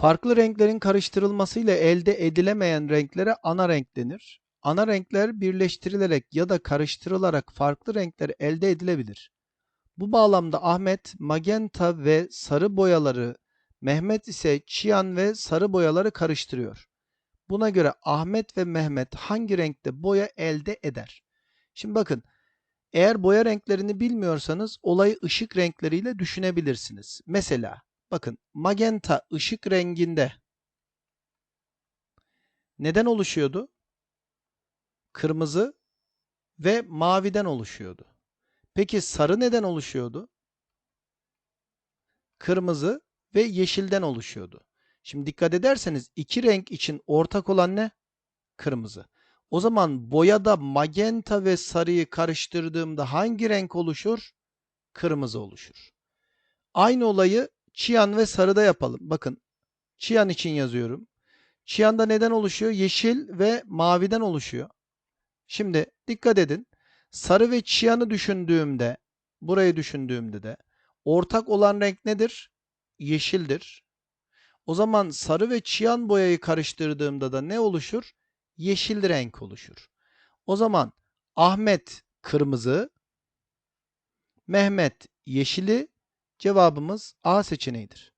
Farklı renklerin karıştırılmasıyla elde edilemeyen renklere ana renk denir. Ana renkler birleştirilerek ya da karıştırılarak farklı renkler elde edilebilir. Bu bağlamda Ahmet magenta ve sarı boyaları, Mehmet ise çiyan ve sarı boyaları karıştırıyor. Buna göre Ahmet ve Mehmet hangi renkte boya elde eder? Şimdi bakın, eğer boya renklerini bilmiyorsanız olayı ışık renkleriyle düşünebilirsiniz. Mesela bakın magenta ışık renginde neden oluşuyordu? Kırmızı ve maviden oluşuyordu. Peki sarı neden oluşuyordu? Kırmızı ve yeşilden oluşuyordu. Şimdi dikkat ederseniz iki renk için ortak olan ne? Kırmızı. O zaman boyada magenta ve sarıyı karıştırdığımda hangi renk oluşur? Kırmızı oluşur. Aynı olayı çiyan ve sarıda yapalım. Bakın çiyan için yazıyorum. Çiyanda neden oluşuyor? Yeşil ve maviden oluşuyor. Şimdi dikkat edin. Sarı ve çiyanı düşündüğümde, burayı düşündüğümde de ortak olan renk nedir? Yeşildir. O zaman sarı ve çiyan boyayı karıştırdığımda da ne oluşur? Yeşil renk oluşur. O zaman Ahmet kırmızı, Mehmet yeşili cevabımız A seçeneğidir.